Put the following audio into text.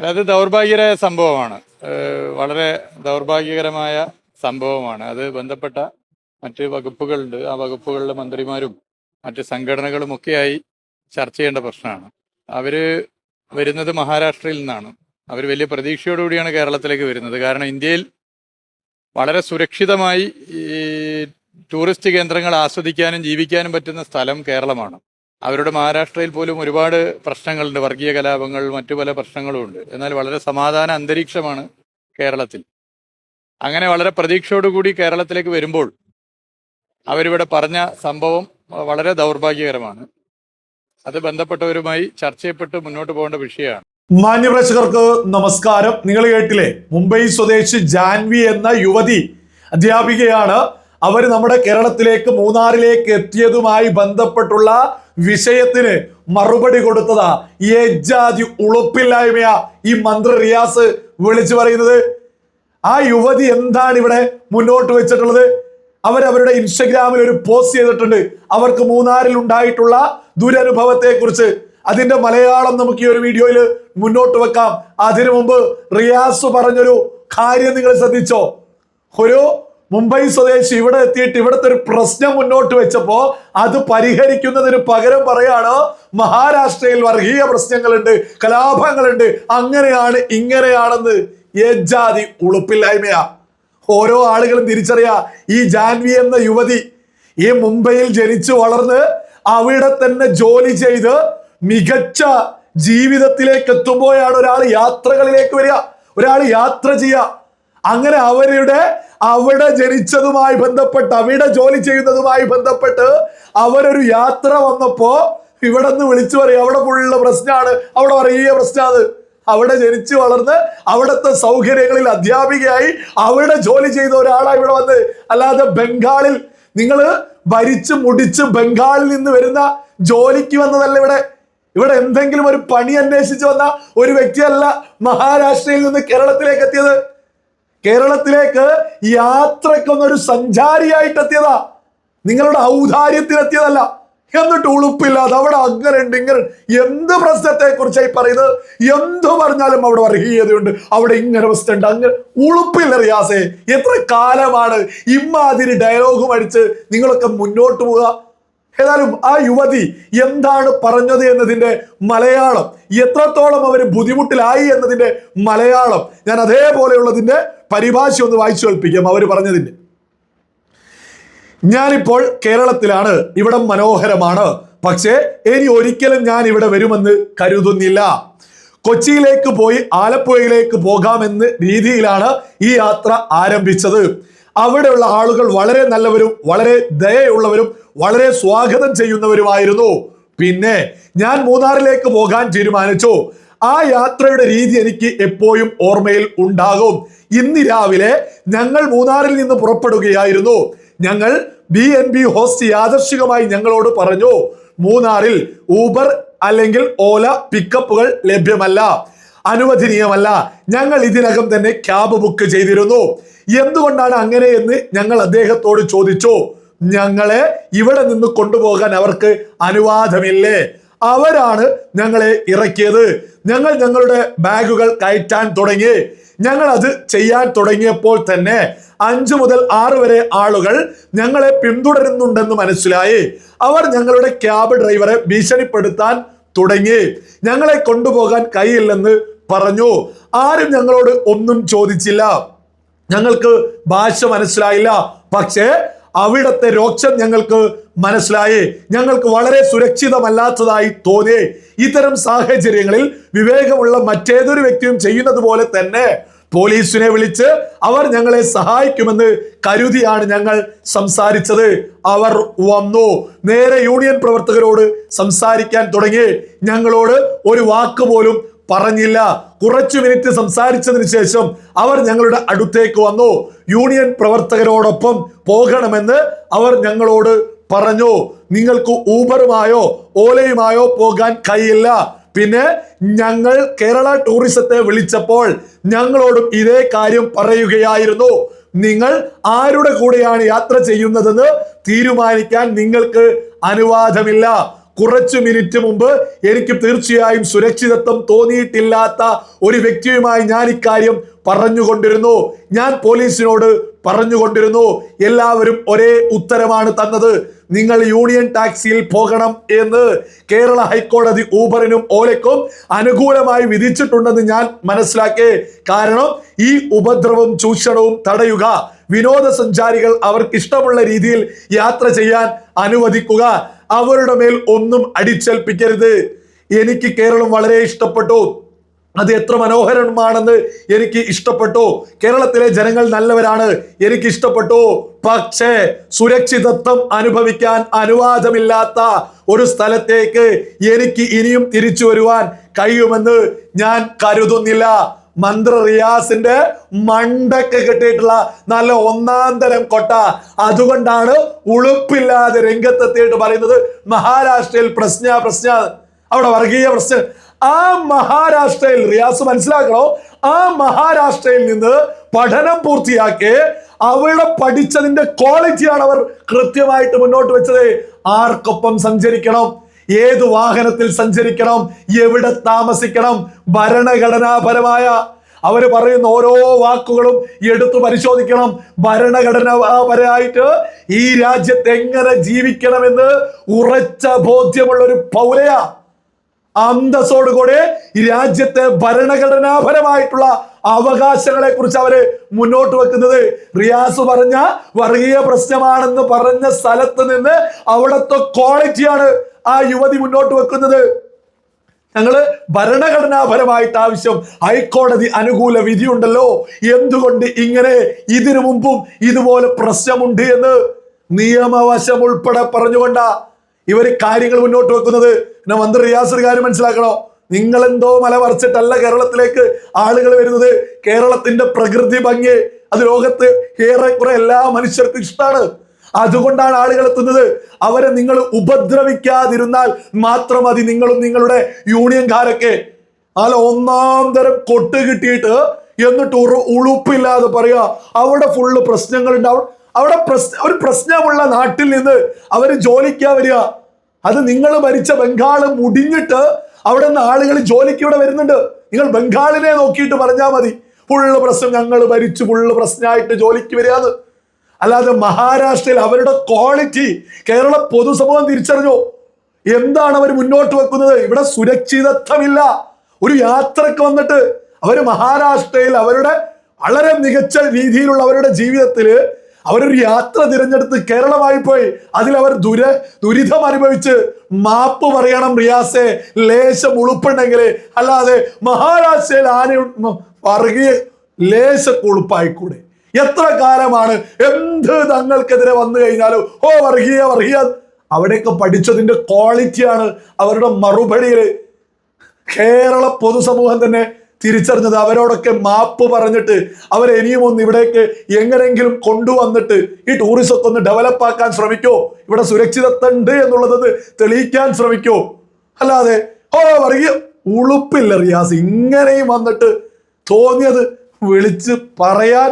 അത് ദൗർഭാഗ്യകരമായ സംഭവമാണ്. വളരെ ദൗർഭാഗ്യകരമായ സംഭവമാണ്. അത് ബന്ധപ്പെട്ട മറ്റ് വകുപ്പുകളുണ്ട്. ആ വകുപ്പുകളിലെ മന്ത്രിമാരും മറ്റ് സംഘടനകളും ഒക്കെയായി ചർച്ച ചെയ്യേണ്ട പ്രശ്നമാണ്. അവർ വരുന്നത് മഹാരാഷ്ട്രയിൽ നിന്നാണ്. അവർ വലിയ പ്രതീക്ഷയോടുകൂടിയാണ് കേരളത്തിലേക്ക് വരുന്നത്. കാരണം ഇന്ത്യയിൽ വളരെ സുരക്ഷിതമായി ടൂറിസ്റ്റ് കേന്ദ്രങ്ങൾ ആസ്വദിക്കാനും ജീവിക്കാനും പറ്റുന്ന സ്ഥലം കേരളമാണ്. അവരുടെ മഹാരാഷ്ട്രയിൽ പോലും ഒരുപാട് പ്രശ്നങ്ങളുണ്ട്. വർഗീയ കലാപങ്ങൾ മറ്റു പല പ്രശ്നങ്ങളും ഉണ്ട്. എന്നാൽ വളരെ സമാധാന അന്തരീക്ഷമാണ് കേരളത്തിൽ. അങ്ങനെ വളരെ പ്രതീക്ഷയോടുകൂടി കേരളത്തിലേക്ക് വരുമ്പോൾ അവരിവിടെ പറഞ്ഞ സംഭവം വളരെ ദൗർഭാഗ്യകരമാണ്. അത് ബന്ധപ്പെട്ടവരുമായി ചർച്ച ചെയ്യപ്പെട്ട് മുന്നോട്ട് പോകേണ്ട വിഷയമാണ്. മാന്യപ്രേക്ഷകർക്ക് നമസ്കാരം. നിങ്ങൾ കേട്ടില്ലേ? മുംബൈ സ്വദേശി ജാൻവി എന്ന യുവതി അധ്യാപികയാണ്. അവർ നമ്മുടെ കേരളത്തിലേക്ക് മൂന്നാറിലേക്ക് എത്തിയതുമായി ബന്ധപ്പെട്ടുള്ള വിഷയത്തിന് മറുപടി കൊടുത്തതാ. ഏജാതി ഉളുപ്പില്ലായ്മയാ ഈ മന്ത്രി റിയാസ് വിളിച്ചു പറയുന്നത്. ആ യുവതി എന്താണ് ഇവിടെ മുന്നോട്ട് വെച്ചിട്ടുള്ളത്? അവരവരുടെ ഇൻസ്റ്റഗ്രാമിൽ ഒരു പോസ്റ്റ് ചെയ്തിട്ടുണ്ട്. അവർക്ക് മൂന്നാറിൽ ഉണ്ടായിട്ടുള്ള ദുരനുഭവത്തെ കുറിച്ച് അതിന്റെ മലയാളം നമുക്ക് ഈ ഒരു വീഡിയോയിൽ മുന്നോട്ട് വെക്കാം. അതിനു മുമ്പ് റിയാസ് പറഞ്ഞൊരു കാര്യം നിങ്ങൾ ശ്രദ്ധിച്ചോ? ഒരു മുംബൈ സ്വദേശി ഇവിടെ എത്തിയിട്ട് ഇവിടുത്തെ ഒരു പ്രശ്നം മുന്നോട്ട് വെച്ചപ്പോ അത് പരിഹരിക്കുന്നതിന് പകരം പറയാണോ മഹാരാഷ്ട്രയിൽ വർഗീയ പ്രശ്നങ്ങളുണ്ട് കലാപങ്ങളുണ്ട് അങ്ങനെയാണ് ഇങ്ങനെയാണെന്ന്. ഏജാതി ഉളുപ്പില്ലായ്മയാ. ഓരോ ആളുകളും തിരിച്ചറിയാ ഈ ജാൻവി എന്ന യുവതി ഈ മുംബൈയിൽ ജനിച്ചു വളർന്ന് അവിടെ തന്നെ ജോലി ചെയ്ത് മികച്ച ജീവിതത്തിലേക്ക് എത്തുമ്പോഴാണ് ഒരാൾ യാത്രകളിലേക്ക് വരിക ഒരാൾ യാത്ര ചെയ്യുക. അങ്ങനെ അവരുടെ അവിടെ ജനിച്ചതുമായി ബന്ധപ്പെട്ട് അവിടെ ജോലി ചെയ്യുന്നതുമായി ബന്ധപ്പെട്ട് അവരൊരു യാത്ര വന്നപ്പോ ഇവിടെ നിന്ന് വിളിച്ചു പറയും അവിടെ ഫുള്ള് പ്രശ്നമാണ് അവിടെ വലിയ പ്രശ്നമാണ് അവിടെ ജനിച്ചു വളർന്ന് അവിടുത്തെ സൗകര്യങ്ങളിൽ അധ്യാപികയായി അവിടെ ജോലി ചെയ്ത ഒരാളാണ് ഇവിടെ വന്ന്. അല്ലാതെ ബംഗാളിൽ നിങ്ങൾ ഭരിച്ച് മുടിച്ച് ബംഗാളിൽ നിന്ന് വരുന്ന ജോലിക്ക് വന്നതല്ല ഇവിടെ. ഇവിടെ എന്തെങ്കിലും ഒരു പണി അന്വേഷിച്ച് വന്ന ഒരു വ്യക്തിയല്ല മഹാരാഷ്ട്രയിൽ നിന്ന് കേരളത്തിലേക്ക് എത്തിയത്. കേരളത്തിലേക്ക് യാത്രക്കൊന്നൊരു സഞ്ചാരിയായിട്ട് എത്തിയതാ നിങ്ങളുടെ ഔദാര്യത്തിനെത്തിയതല്ല എന്നിട്ട് ഉളുപ്പില്ലാതെ അവിടെ അങ്ങനെ ഉണ്ട് ഇങ്ങനെ. എന്ത് പ്രശ്നത്തെ കുറിച്ചായി പറയുന്നത്? എന്ത് പറഞ്ഞാലും അവിടെ വർഗീയതയുണ്ട്. അവിടെ ഇങ്ങനെ ഉണ്ട് അങ്ങനെ. ഉളുപ്പില്ല റിയാസേ. എത്ര കാലമാണ് ഇമ്മാതിരി ഡയലോഗും അടിച്ച് നിങ്ങളൊക്കെ മുന്നോട്ട് പോവുക. ഏതായാലും ആ യുവതി എന്താണ് പറഞ്ഞത് എന്നതിന്റെ മലയാളം. എത്രത്തോളം അവർ ബുദ്ധിമുട്ടിലായി എന്നതിന്റെ മലയാളം ഞാൻ അതേപോലെയുള്ളതിന്റെ പരിഭാഷ ഒന്ന് വായിച്ചു കേൾപ്പിക്കാം അവർ പറഞ്ഞതിന്റെ ഞാനിപ്പോൾ കേരളത്തിലാണ് ഇവിടം മനോഹരമാണ്. പക്ഷേ ഇനി ഒരിക്കലും ഞാൻ ഇവിടെ വരുമെന്ന് കരുതുന്നില്ല. കൊച്ചിയിലേക്ക് പോയി ആലപ്പുഴയിലേക്ക് പോകാമെന്ന് രീതിയിലാണ് ഈ യാത്ര ആരംഭിച്ചത്. അവിടെയുള്ള ആളുകൾ വളരെ നല്ലവരും വളരെ ദയയുള്ളവരും വളരെ സ്വാഗതം ചെയ്യുന്നവരുമായിരുന്നു. പിന്നെ ഞാൻ മൂന്നാറിലേക്ക് പോകാൻ തീരുമാനിച്ചു. ആ യാത്രയുടെ രീതി എനിക്ക് എപ്പോഴും ഓർമ്മയിൽ ഉണ്ടാകും. ഇന്ന് രാവിലെ ഞങ്ങൾ മൂന്നാറിൽ നിന്ന് പുറപ്പെടുകയായിരുന്നു. ഞങ്ങൾ ബി എൻ ബി ഹോസ്റ്റ് യാദർശികമായി ഞങ്ങളോട് പറഞ്ഞു മൂന്നാറിൽ ഊബർ അല്ലെങ്കിൽ ഓല പിക്കപ്പുകൾ ലഭ്യമല്ല അനുവദനീയമല്ല. ഞങ്ങൾ ഇതിനകം തന്നെ ക്യാബ് ബുക്ക് ചെയ്തിരുന്നു. എന്തുകൊണ്ടാണ് അങ്ങനെ എന്ന് ഞങ്ങൾ അദ്ദേഹത്തോട് ചോദിച്ചു. ഞങ്ങളെ ഇവിടെ നിന്ന് കൊണ്ടുപോകാൻ അവർക്ക് അനുവാദമില്ലേ? അവരാണ് ഞങ്ങളെ ഇറക്കിയത്. ഞങ്ങൾ ഞങ്ങളുടെ ബാഗുകൾ കയറ്റാൻ തുടങ്ങി. ഞങ്ങൾ അത് ചെയ്യാൻ തുടങ്ങിയപ്പോൾ തന്നെ അഞ്ചു മുതൽ ആറ് വരെ ആളുകൾ ഞങ്ങളെ പിന്തുടരുന്നുണ്ടെന്ന് മനസ്സിലായി. അവർ ഞങ്ങളുടെ ക്യാബ് ഡ്രൈവറെ ഭീഷണിപ്പെടുത്താൻ തുടങ്ങി. ഞങ്ങളെ കൊണ്ടുപോകാൻ കഴിയില്ലെന്ന് പറഞ്ഞു. ആരും ഞങ്ങളോട് ഒന്നും ചോദിച്ചില്ല. ഞങ്ങൾക്ക് ഭാഷ മനസ്സിലായില്ല. പക്ഷേ അവിടത്തെ രോക്ഷം ഞങ്ങൾക്ക് മനസ്സിലായേ. ഞങ്ങൾക്ക് വളരെ സുരക്ഷിതമല്ലാത്തതായി തോന്നേ ഇത്തരം സാഹചര്യങ്ങളിൽ വിവേകമുള്ള മറ്റേതൊരു വ്യക്തിയും ചെയ്യുന്നത് പോലെ തന്നെ പോലീസിനെ വിളിച്ച് അവർ ഞങ്ങളെ സഹായിക്കുമെന്ന് കരുതിയാണ് ഞങ്ങൾ സംസാരിച്ചത്. അവർ വന്നു. നേരെ യൂണിയൻ പ്രവർത്തകരോട് സംസാരിക്കാൻ തുടങ്ങി. ഞങ്ങളോട് ഒരു വാക്ക് പോലും പറഞ്ഞില്ല. കുറച്ചു മിനിറ്റ് സംസാരിച്ചതിന് ശേഷം അവർ ഞങ്ങളുടെ അടുത്തേക്ക് വന്നു. യൂണിയൻ പ്രവർത്തകരോടൊപ്പം പോകണമെന്ന് അവർ ഞങ്ങളോട് പറഞ്ഞു. നിങ്ങൾക്ക് ഊബറുമായോ ഓലയുമായോ പോകാൻ കഴിയില്ല. പിന്നെ ഞങ്ങൾ കേരള ടൂറിസത്തെ വിളിച്ചപ്പോൾ ഞങ്ങളോടും ഇതേ കാര്യം പറയുകയായിരുന്നു. നിങ്ങൾ ആരുടെ കൂടെയാണ് യാത്ര ചെയ്യുന്നതെന്ന് തീരുമാനിക്കാൻ നിങ്ങൾക്ക് അനുവാദമില്ല. കുറച്ചു മിനിറ്റ് മുമ്പ് എനിക്ക് തീർച്ചയായും സുരക്ഷിതത്വം തോന്നിയിട്ടില്ലാത്ത ഒരു വ്യക്തിയുമായി ഞാൻ ഇക്കാര്യം പറഞ്ഞുകൊണ്ടിരുന്നു. ഞാൻ പോലീസിനോട് പറഞ്ഞുകൊണ്ടിരുന്നു. എല്ലാവരും ഒരേ ഉത്തരമാണ് തന്നത്. നിങ്ങൾ യൂണിയൻ ടാക്സിയിൽ പോകണം എന്ന് കേരള ഹൈക്കോടതി ഊബറിനും ഓലയ്ക്കും അനുകൂലമായി വിധിച്ചിട്ടുണ്ടെന്ന് ഞാൻ മനസ്സിലാക്കി. കാരണം ഈ ഉപദ്രവം ചൂഷണവും തടയുക വിനോദസഞ്ചാരികൾ അവർക്ക് ഇഷ്ടമുള്ള രീതിയിൽ യാത്ര ചെയ്യാൻ അനുവദിക്കുക അവരുടെ മേൽ ഒന്നും അടിച്ചേൽപ്പിക്കരുത്. എനിക്ക് കേരളം വളരെ ഇഷ്ടപ്പെട്ടു. അത് എത്ര മനോഹരമാണെന്ന് എനിക്ക് ഇഷ്ടപ്പെട്ടു. കേരളത്തിലെ ജനങ്ങൾ നല്ലവരാണ്. എനിക്ക് ഇഷ്ടപ്പെട്ടു. പക്ഷേ സുരക്ഷിതത്വം അനുഭവിക്കാൻ അനുവാദമില്ലാത്ത ഒരു സ്ഥലത്തേക്ക് എനിക്ക് ഇനിയും തിരിച്ചു വരുവാൻ കഴിയുമെന്ന് ഞാൻ കരുതുന്നില്ല. മന്ത്ര റിയാസിന്റെ മണ്ടക്ക് കിട്ടിയിട്ടുള്ള നല്ല ഒന്നാം തരം കൊട്ട. അതുകൊണ്ടാണ് ഉളുപ്പില്ലാതെ രംഗത്തെത്തിയിട്ട് പറയുന്നത് മഹാരാഷ്ട്രയിൽ പ്രശ്ന പ്രശ്ന. അവിടെ വർഗീയ പ്രശ്നം. ആ മഹാരാഷ്ട്രയിൽ റിയാസ് മനസ്സിലാക്കണോ? ആ മഹാരാഷ്ട്രയിൽ നിന്ന് പഠനം പൂർത്തിയാക്കി അവിടെ പഠിച്ചതിന്റെ ക്വാളിറ്റിയാണ് അവർ കൃത്യമായിട്ട് മുന്നോട്ട് വെച്ചത്. ആർക്കൊപ്പം സഞ്ചരിക്കണം? ഏത് വാഹനത്തിൽ സഞ്ചരിക്കണം? എവിടെ താമസിക്കണം? ഭരണഘടനാപരമായ അവർ പറയുന്ന ഓരോ വാക്കുകളും എടുത്തു പരിശോധിക്കണം. ഭരണഘടനാപരമായിട്ട് ഈ രാജ്യത്ത് എങ്ങനെ ജീവിക്കണമെന്ന് ഉറച്ച ബോധ്യമുള്ള ഒരു പൗരയാ. അന്തസ്സോടുകൂടെ രാജ്യത്തെ ഭരണഘടനാപരമായിട്ടുള്ള അവകാശങ്ങളെ കുറിച്ച് അവർ മുന്നോട്ട് വെക്കുന്നത്. റിയാസ് പറഞ്ഞ വർഗീയ പ്രശ്നമാണെന്ന് പറഞ്ഞ സ്ഥലത്ത് നിന്ന് അവിടുത്തെ ക്വാളിറ്റിയാണ് ആ യുവതി മുന്നോട്ട് വെക്കുന്നത്? ഞങ്ങൾ ഭരണഘടനാപരമായിട്ട് ആവശ്യം ഹൈക്കോടതി അനുകൂല വിധി ഉണ്ടല്ലോ എന്തുകൊണ്ട് ഇങ്ങനെ ഇതിനു മുമ്പും ഇതുപോലെ പ്രശ്നമുണ്ട് എന്ന് നിയമവശം ഉൾപ്പെടെ പറഞ്ഞുകൊണ്ടാ ഇവർ കാര്യങ്ങൾ മുന്നോട്ട് വെക്കുന്നത്? പിന്നെ മന്ത്രി റിയാസ് ഒരു കാര്യം മനസ്സിലാക്കണോ? നിങ്ങൾ എന്തോ മല മറിച്ചിട്ടല്ല കേരളത്തിലേക്ക് ആളുകൾ വരുന്നത്. കേരളത്തിന്റെ പ്രകൃതി ഭംഗി അത് ലോകത്ത് ഏറെക്കുറെ എല്ലാ മനുഷ്യർക്കും ഇഷ്ടമാണ്. അതുകൊണ്ടാണ് ആളുകൾ എത്തുന്നത്. അവരെ നിങ്ങൾ ഉപദ്രവിക്കാതിരുന്നാൽ മാത്രം മതി നിങ്ങളും നിങ്ങളുടെ യൂണിയൻകാരൊക്കെ. അല്ല ഒന്നാം തരം കൊട്ട് കിട്ടിയിട്ട് എന്നിട്ട് ഉറു ഉളുപ്പില്ലാതെ പറയാ അവിടെ ഫുള്ള് പ്രശ്നങ്ങൾ ഉണ്ടാവും അവിടെ പ്രശ്ന ഒരു പ്രശ്നമുള്ള നാട്ടിൽ നിന്ന് അവർ ജോലിക്കാ വരിക. അത് നിങ്ങൾ ഭരിച്ച ബംഗാൾ മുടിഞ്ഞിട്ട് അവിടെ നിന്ന് ആളുകൾ ജോലിക്ക് ഇവിടെ വരുന്നുണ്ട്. നിങ്ങൾ ബംഗാളിനെ നോക്കിയിട്ട് പറഞ്ഞാൽ മതി ഫുള്ള് പ്രശ്നം ഞങ്ങൾ ഭരിച്ചു ഫുള്ള് പ്രശ്നമായിട്ട് ജോലിക്ക് വരികയാണ്. അല്ലാതെ മഹാരാഷ്ട്രയിൽ അവരുടെ ക്വാളിറ്റി കേരള പൊതുസമൂഹം തിരിച്ചറിഞ്ഞു. എന്താണ് അവർ മുന്നോട്ട് വെക്കുന്നത്? ഇവിടെ സുരക്ഷിതത്വമില്ല. ഒരു യാത്രയ്ക്ക് വന്നിട്ട് അവർ മഹാരാഷ്ട്രയിൽ അവരുടെ വളരെ മികച്ച രീതിയിലുള്ള അവരുടെ ജീവിതത്തിൽ അവരൊരു യാത്ര തിരഞ്ഞെടുത്ത് കേരളമായി പോയി. അതിൽ അവർ ദുര ദുരിതം അനുഭവിച്ച് മാപ്പ് പറയണം റിയാസെ ലേശം ഉളുപ്പുണ്ടെങ്കിൽ അല്ലാതെ മഹാരാഷ്ട്രയിൽ ആന പറകിയ ലേശ ഉളുപ്പായിക്കൂടെ. എത്ര കാലമാണ്? എന്ത് തങ്ങൾക്കെതിരെ വന്നു കഴിഞ്ഞാലും ഓ വർഗീയ വർഗീയ. അവിടെയൊക്കെ പഠിച്ചതിന്റെ ക്വാളിറ്റിയാണ് അവരുടെ മറുപടിയിൽ കേരള പൊതുസമൂഹം തന്നെ തിരിച്ചറിഞ്ഞത്. അവരോടൊക്കെ മാപ്പ് പറഞ്ഞിട്ട് അവരെ ഇനിയും ഒന്ന് ഇവിടേക്ക് എങ്ങനെങ്കിലും കൊണ്ടുവന്നിട്ട് ഈ ടൂറിസത്തെ ഒന്ന് ഡെവലപ്പ് ആക്കാൻ ശ്രമിക്കോ? ഇവിടെ സുരക്ഷിതത്വം ഉണ്ട് എന്നുള്ളത് തെളിയിക്കാൻ ശ്രമിക്കോ? അല്ലാതെ ഓ വർഗീയ. ഉളുപ്പില്ല റിയാസ്. ഇങ്ങനെയും വന്നിട്ട് തോന്നിയത് വിളിച്ച് പറയാൻ